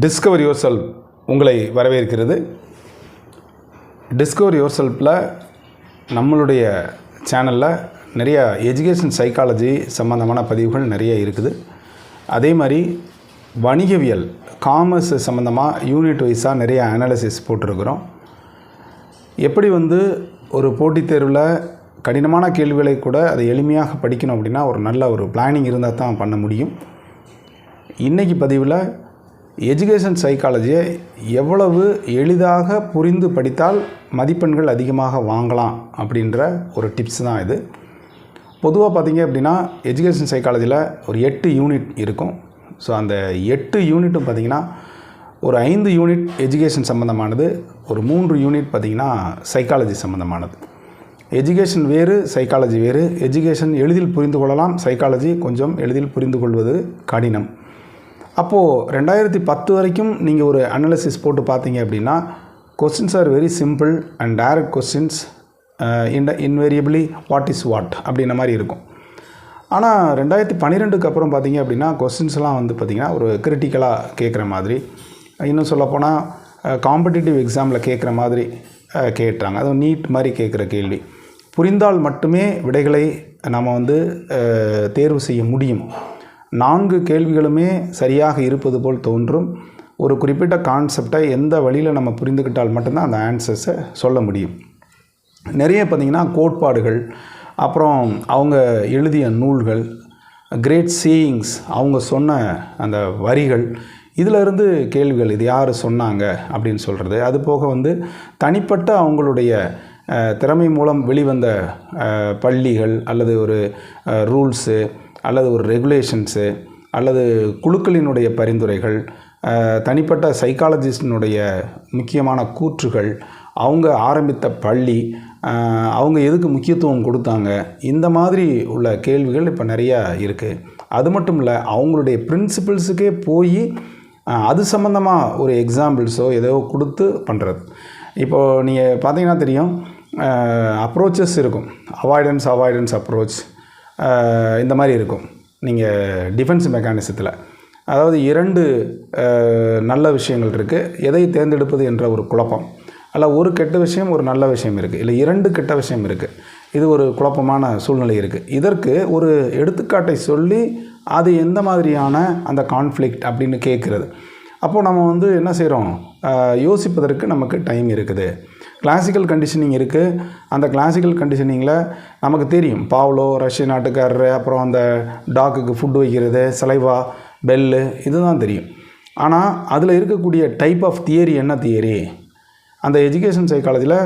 Discover your self உங்களை வரவேற்கிறது. Discover your செல்ஃபில் நம்மளுடைய சேனலில் நிறைய எஜுகேஷன் சைக்காலஜி சம்மந்தமான பதிவுகள் நிறைய இருக்குது. அதே மாதிரி வணிகவியல் காமர்ஸ் சம்மந்தமாக யூனிட் வைஸாக நிறைய அனாலிசிஸ் போட்டிருக்கிறோம். எப்படி வந்து ஒரு போட்டித் தேர்வில் கடினமான கேள்விகளை கூட அதை எளிமையாக படிக்கணும் அப்படின்னா ஒரு நல்ல ஒரு பிளானிங் இருந்தால் தான் பண்ண முடியும். இன்றைக்கி பதிவில் எஜுகேஷன் சைக்காலஜியை எவ்வளவு எளிதாக புரிந்து படித்தால் மதிப்பெண்கள் அதிகமாக வாங்கலாம் அப்படின்ற ஒரு டிப்ஸ் தான் இது. பொதுவாக பார்த்தீங்க அப்படின்னா எஜுகேஷன் சைக்காலஜியில் ஒரு எட்டு யூனிட் இருக்கும். ஸோ அந்த எட்டு யூனிட்டும் பார்த்திங்கன்னா ஒரு ஐந்து யூனிட் எஜுகேஷன் சம்மந்தமானது ஒரு மூன்று யூனிட் பார்த்திங்கன்னா சைக்காலஜி சம்மந்தமானது எஜுகேஷன் வேறு சைக்காலஜி வேறு. எஜுகேஷன் எளிதில் புரிந்து கொள்ளலாம். சைக்காலஜி கொஞ்சம் எளிதில் புரிந்து கொள்வது கடினம். அப்போது ரெண்டாயிரத்தி பத்து வரைக்கும் நீங்கள் ஒரு அனாலிசிஸ் போட்டு பார்த்தீங்க அப்படின்னா questions are very simple and direct questions in invariably what is what அப்படின்ற மாதிரி இருக்கும். ஆனால் ரெண்டாயிரத்தி பன்னிரெண்டுக்கு அப்புறம் பார்த்தீங்க அப்படின்னா கொஸ்டின்ஸ்லாம் வந்து பார்த்திங்கன்னா ஒரு கிரிட்டிக்கலாக கேட்குற மாதிரி இன்னும் சொல்லப்போனால் uh, காம்படிட்டிவ் எக்ஸாமில் கேட்குற மாதிரி uh, கேட்டாங்க. அதுவும் நீட் மாதிரி கேட்குற கேள்வி. புரிந்தால் மட்டுமே விடைகளை நம்ம வந்து uh, தேர்வு செய்ய முடியும். நான்கு கேள்விகளுமே சரியாக இருப்பது போல் தோன்றும். ஒரு குறிப்பிட்ட கான்செப்டை எந்த வழியில் நம்ம புரிந்துக்கிட்டால் மட்டும்தான் அந்த ஆன்சர்ஸை சொல்ல முடியும். நிறைய பார்த்திங்கன்னா கோட்பாடுகள் அப்புறம் அவங்க எழுதிய நூல்கள் கிரேட் சீயிங்ஸ் அவங்க சொன்ன அந்த வரிகள் இதிலிருந்து கேள்விகள் இது யார் சொன்னாங்க அப்படின்னு சொல்கிறது அது போக வந்து தனிப்பட்ட அவங்களுடைய திறமை மூலம் வெளிவந்த பள்ளிகள் அல்லது ஒரு ரூல்ஸு அல்லது ஒரு ரெகுலேஷன்ஸு அல்லது குழுக்களினுடைய பரிந்துரைகள் தனிப்பட்ட சைக்காலஜிஸ்டினுடைய முக்கியமான கூற்றுகள் அவங்க ஆரம்பித்த பள்ளி அவங்க எதுக்கு முக்கியத்துவம் கொடுத்தாங்க இந்த மாதிரி உள்ள கேள்விகள் இப்போ நிறையா இருக்குது அது மட்டும் இல்லை அவங்களுடைய பிரின்சிபிள்ஸுக்கே போய் அது சம்மந்தமாக ஒரு எக்ஸாம்பிள்ஸோ ஏதோ கொடுத்து பண்ணுறது இப்போது நீங்கள் பார்த்தீங்கன்னா தெரியும் அப்ரோச்சஸ் இருக்கும். அவாய்டன்ஸ் அவாய்டன்ஸ் அப்ரோச் இந்த மாதிரி இருக்கும். நீங்கள் டிஃபென்ஸ் மெக்கானிசத்தில் அதாவது இரண்டு நல்ல விஷயங்கள் இருக்குது எதை தேர்ந்தெடுப்பது என்ற ஒரு குழப்பம். அல்ல ஒரு கெட்ட விஷயம் ஒரு நல்ல விஷயம் இருக்குது இல்லை இரண்டு கெட்ட விஷயம் இருக்குது இது ஒரு குழப்பமான சூழ்நிலை இருக்குது இதற்கு ஒரு எடுத்துக்காட்டை சொல்லி அது எந்த மாதிரியான அந்த கான்ஃப்ளிக்ட் அப்படின்னு கேட்குறது அப்போது நம்ம வந்து என்ன செய்கிறோம் யோசிப்பதற்கு நமக்கு டைம் இருக்குது. கிளாசிக்கல் கண்டிஷனிங் இருக்குது அந்த கிளாசிக்கல் கண்டிஷனிங்கில் நமக்கு தெரியும். பாவ்லோ ரஷ்ய நாட்டுக்காரர் அப்புறம் அந்த டாக்குக்கு ஃபுட் வைக்கிறது சலைவா பெல்லு இதுதான் தெரியும். ஆனால் அதில் இருக்கக்கூடிய டைப் ஆஃப் தியரி என்ன தியரி அந்த எஜுகேஷன் சைக்காலஜியில்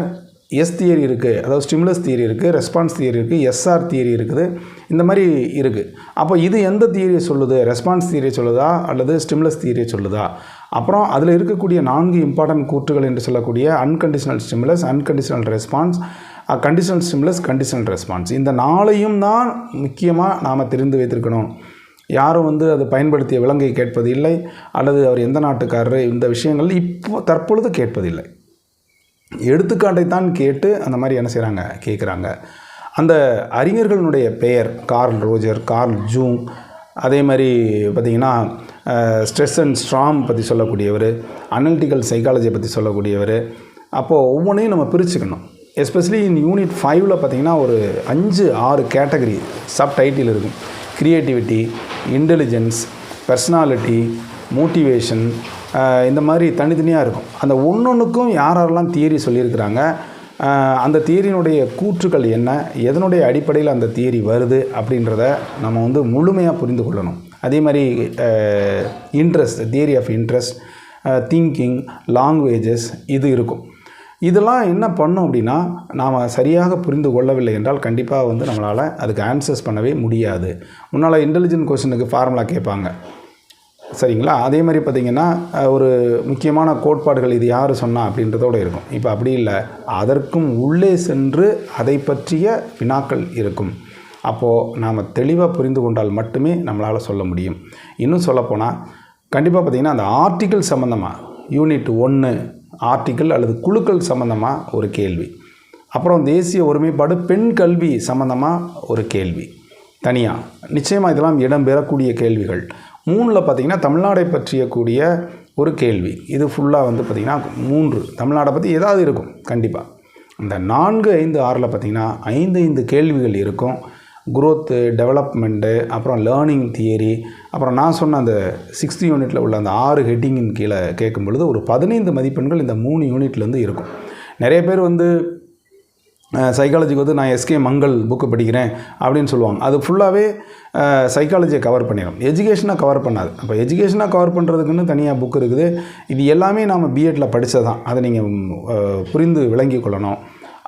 எஸ் தியரி இருக்குது அதாவது ஸ்டிமுலஸ் தியரி இருக்குது ரெஸ்பான்ஸ் தியரி இருக்குது எஸ்ஆர் தியரி இருக்குது. இந்த மாதிரி இருக்குது அப்போ இது எந்த தியரியை சொல்லுது? ரெஸ்பான்ஸ் தியரியை சொல்லுதா? அல்லது ஸ்டிம்லஸ் தியரியை சொல்லுதா? அப்புறம் அதில் இருக்கக்கூடிய நான்கு இம்பார்ட்டன்ட் கூற்றுகள் என்று சொல்லக்கூடிய unconditional stimulus unconditional response conditional stimulus conditional response இந்த நாளையும் தான் முக்கியமாக நாம் தெரிந்து வைத்திருக்கணும். யாரும் வந்து அதை பயன்படுத்திய விலங்கை கேட்பது இல்லை அல்லது அவர் எந்த நாட்டுக்காரர் இந்த விஷயங்கள் இப்போ தற்பொழுது கேட்பதில்லை. எடுத்துக்காட்டை தான் கேட்டு அந்த மாதிரி என்ன செய்கிறாங்க கேட்குறாங்க அந்த அறிஞர்களுடைய பெயர் கார்ல் ரோஜர் கார்ல் ஜூங் அதே மாதிரி பார்த்திங்கன்னா ஸ்ட்ரெஸ் அண்ட் ஸ்ட்ராம் பற்றி சொல்லக்கூடியவர் அனலிட்டிக்கல் சைக்காலஜியை பற்றி சொல்லக்கூடியவர் அப்போது ஒவ்வொன்றையும் நம்ம பிரிச்சுக்கணும். எஸ்பெஷலி இன் யூனிட் ஃபைவ்ல பார்த்திங்கன்னா ஒரு அஞ்சு ஆறு கேட்டகரி சப் டைட்டில் இருக்கும். க்ரியேட்டிவிட்டி இன்டெலிஜென்ஸ் பர்சனாலிட்டி மோட்டிவேஷன் இந்த மாதிரி தனித்தனியாக இருக்கும். அந்த ஒன்றொன்றுக்கும் யார் யாரெல்லாம் தியரி சொல்லியிருக்கிறாங்க அந்த தியரியினுடைய கூற்றுக்கள் என்ன? எதனுடைய அடிப்படையில் அந்த தியரி வருது? அப்படின்றத நம்ம வந்து முழுமையாக புரிந்து கொள்ளணும். அதே மாதிரி interest theory of interest thinking languages இது இருக்கும். இதெல்லாம் என்ன பண்ணும் அப்படின்னா நாம் சரியாக புரிந்து கொள்ளவில்லை என்றால் கண்டிப்பாக வந்து நம்மளால் அதுக்கு ஆன்சர்ஸ் பண்ணவே முடியாது. முன்னால் இன்டெலிஜென்ட் கொஷனுக்கு ஃபார்முலா கேட்பாங்க. சரிங்களா? அதே மாதிரி பார்த்திங்கன்னா ஒரு முக்கியமான கோட்பாடுகள் இது யார் சொன்னா அப்படின்றதோடு இருக்கும். இப்போ அப்படி இல்லை. அதற்கும் உள்ளே சென்று அதை பற்றிய வினாக்கள் இருக்கும். அப்போது நாம் தெளிவாக புரிந்து கொண்டால் மட்டுமே நம்மளால் சொல்ல முடியும். இன்னும் சொல்லப்போனால் கண்டிப்பாக பார்த்திங்கன்னா அந்த ஆர்டிக்கிள் சம்மந்தமாக யூனிட் ஒன்று ஆர்டிக்கிள் அல்லது குழுக்கள் சம்மந்தமாக ஒரு கேள்வி. அப்புறம் தேசிய ஒருமைப்பாடு பெண் கல்வி சம்மந்தமாக ஒரு கேள்வி. தனியாக நிச்சயமாக இதெல்லாம் இடம்பெறக்கூடிய கேள்விகள். மூணில் பார்த்திங்கன்னா தமிழ்நாடை பற்றிய கூடிய ஒரு கேள்வி. இது ஃபுல்லாக வந்து பார்த்திங்கன்னா மூன்று. தமிழ்நாடை பற்றி ஏதாவது இருக்கும். கண்டிப்பாக இந்த நான்கு ஐந்து ஆறில் பார்த்திங்கன்னா ஐந்து ஐந்து கேள்விகள் இருக்கும். குரோத்து டெவலப்மெண்ட்டு அப்புறம் லேர்னிங் தியரி அப்புறம் நான் சொன்ன அந்த சிக்ஸ்த் யூனிட்டில் உள்ள அந்த ஆறு ஹெட்டிங்கின் கீழே கேட்கும் பொழுது ஒரு பதினைந்து மதிப்பெண்கள் இந்த மூணு யூனிட்லேருந்து இருக்கும். நிறைய பேர் வந்து சைக்காலஜிக்கு வந்து நான் எஸ்கே மங்கள் புக்கு படிக்கிறேன் அப்படின்னு சொல்லுவாங்க. அது ஃபுல்லாகவே சைக்காலஜியை கவர் பண்ணிடும் எஜுகேஷனாக கவர் பண்ணாது. அப்போ எஜுகேஷனாக கவர் பண்ணுறதுக்குன்னு தனியாக புக் இருக்குது. இது எல்லாமே நாம் பிஎட்டில் படித்தது தான் அதை நீங்கள் புரிந்து விளங்கி கொள்ளணும்.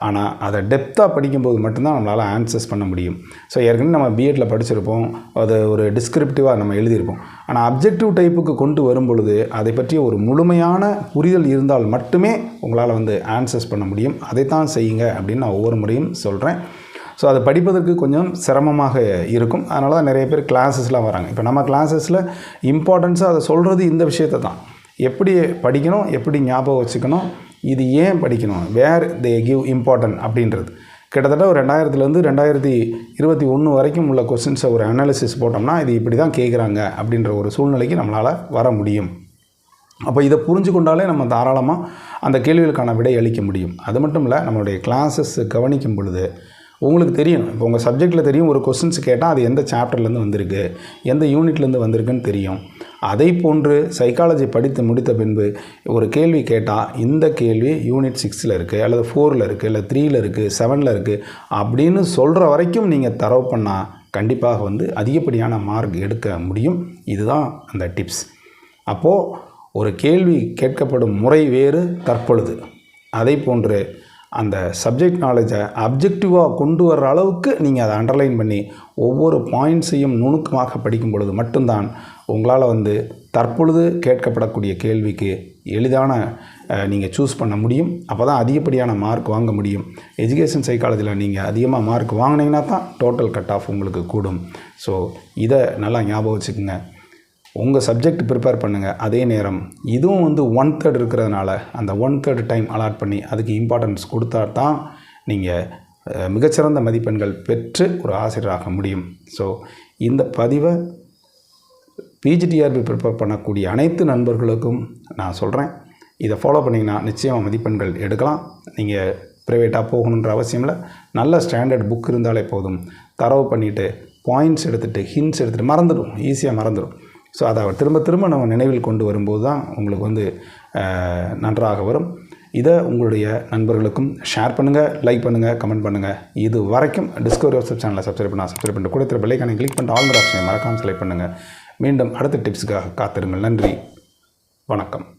ஆனால் அதை டெப்த்தாக படிக்கும்போது மட்டும்தான் நம்மளால் ஆன்சர்ஸ் பண்ண முடியும். ஸோ ஏற்கனவே நம்ம பிஎட்டில் படிச்சிருப்போம். அது ஒரு டிஸ்கிரிப்டிவாக நம்ம எழுதியிருப்போம். ஆனால் அப்ஜெக்டிவ் டைப்புக்கு கொண்டு வரும் பொழுது அதை பற்றிய ஒரு முழுமையான புரிதல் இருந்தால் மட்டுமே உங்களால் வந்து ஆன்சர்ஸ் பண்ண முடியும். அதைத்தான் செய்யுங்க அப்படின்னு நான் ஒவ்வொரு முறையும் சொல்கிறேன் ஸோ அதை படிப்பதற்கு கொஞ்சம் சிரமமாக இருக்கும். அதனால தான் நிறைய பேர் கிளாஸஸ்லாம் வராங்க. இப்போ நம்ம கிளாஸஸில் இம்பார்ட்டன்ஸாக அதை சொல்கிறது இந்த விஷயத்தை தான் எப்படி படிக்கணும் எப்படி ஞாபகம் வச்சுக்கணும் இது ஏன் படிக்கணும்? வேர் தே கிவ் இம்பார்ட்டன்ட் அப்படின்றது. கிட்டத்தட்ட ஒரு ரெண்டாயிரத்துலேருந்து ரெண்டாயிரத்தி இருபத்தி ஒன்று வரைக்கும் உள்ள கொஸ்டின்ஸை ஒரு அனாலிசிஸ் போட்டோம்னா இது இப்படி தான் கேட்குறாங்க அப்படின்ற ஒரு சூழ்நிலைக்கு நம்மளால் வர முடியும். அப்போ இதை புரிஞ்சு கொண்டாலே நம்ம தாராளமாக அந்த கேள்விகளுக்கான விடை அளிக்க முடியும். அது மட்டும் இல்லை நம்மளுடைய கிளாஸஸ் கவனிக்கும் பொழுது உங்களுக்கு தெரியணும் இப்போ உங்கள் சப்ஜெக்டில் தெரியும் ஒரு கொஸ்டின்ஸ் கேட்டால் அது எந்த சாப்டர்லேருந்து வந்திருக்கு எந்த யூனிட்லேருந்து வந்திருக்குன்னு தெரியும். அதை போன்று சைக்காலஜி படித்து முடித்த பின்பு ஒரு கேள்வி கேட்டால் இந்த கேள்வி யூனிட் சிக்ஸில் இருக்குது அல்லது ஃபோரில் இருக்குது இல்லை த்ரீயில் இருக்குது செவனில் இருக்குது அப்படின்னு சொல்கிற வரைக்கும் நீங்கள் தரவு பண்ணால் கண்டிப்பாக வந்து அதிகப்படியான மார்க் எடுக்க முடியும். இதுதான் அந்த டிப்ஸ் அப்போது ஒரு கேள்வி கேட்கப்படும் முறை வேறு தற்பொழுது. அதை போன்று அந்த சப்ஜெக்ட் நாலேஜை அப்ஜெக்டிவாக கொண்டு வர்ற அளவுக்கு நீங்கள் அதை அண்டர்லைன் பண்ணி ஒவ்வொரு பாயிண்ட்ஸையும் நுணுக்கமாக படிக்கும் பொழுது மட்டும்தான் உங்களால் வந்து தற்பொழுது கேட்கப்படக்கூடிய கேள்விக்கு எளிதான நீங்கள் சூஸ் பண்ண முடியும். அப்போ தான் அதிகப்படியான மார்க் வாங்க முடியும். எஜுகேஷன் சைக்காலஜியில் நீங்கள் அதிகமாக மார்க் வாங்கினீங்கன்னா தான் டோட்டல் கட் ஆஃப் உங்களுக்கு கூடும். ஸோ இதை நல்லா ஞாபகம் வச்சுக்கோங்க. உங்கள் சப்ஜெக்ட் ப்ரிப்பேர் பண்ணுங்கள் அதே நேரம் இதுவும் வந்து ஒன் தேர்ட் இருக்கிறதுனால அந்த ஒன் தேர்ட் டைம் அலாட் பண்ணி அதுக்கு இம்பார்ட்டன்ஸ் கொடுத்தா தான் நீங்கள் மிகச்சிறந்த மதிப்பெண்கள் பெற்று ஒரு ஆசிரியராக முடியும். ஸோ இந்த பதிவை பிஜிடிஆர்பி ப்ரிப்பேர் பண்ணக்கூடிய அனைத்து நண்பர்களுக்கும் நான் சொல்கிறேன் இதை ஃபாலோ பண்ணிங்கன்னா நிச்சயமாக மதிப்பெண்கள் எடுக்கலாம். நீங்கள் ப்ரைவேட்டாக போகணுன்ற அவசியம் இல்லை. நல்ல ஸ்டாண்டர்ட் புக் இருந்தாலே போதும். தரவு பண்ணிவிட்டு பாயிண்ட்ஸ் எடுத்துகிட்டு ஹின்ஸ் எடுத்துகிட்டு மறந்துடும். ஈஸியாக மறந்துடும். ஸோ அதை திரும்ப திரும்ப நம்ம நினைவில் கொண்டு வரும்போது தான் உங்களுக்கு வந்து நன்றாக வரும். இதை உங்களுடைய நண்பர்களுக்கும் ஷேர் பண்ணுங்கள் லைக் பண்ணுங்கள் கமெண்ட் பண்ணுங்கள் இது வரைக்கும் டிஸ்கவரி வாட்ஸ்அப் சேனலை சப்ஸ்கிரைப் பண்ணால் சப்ஸ்கிரைப் பண்ணிட்டு கூட திரு பெல்லைக்கான கிளிக் பண்ணிட்டு ஆல் ஆப்ஷனை மறக்காமல் செலக்ட் பண்ணுங்கள் மீண்டும் அடுத்த டிப்ஸுக்காக காத்திருங்கள். நன்றி. வணக்கம்.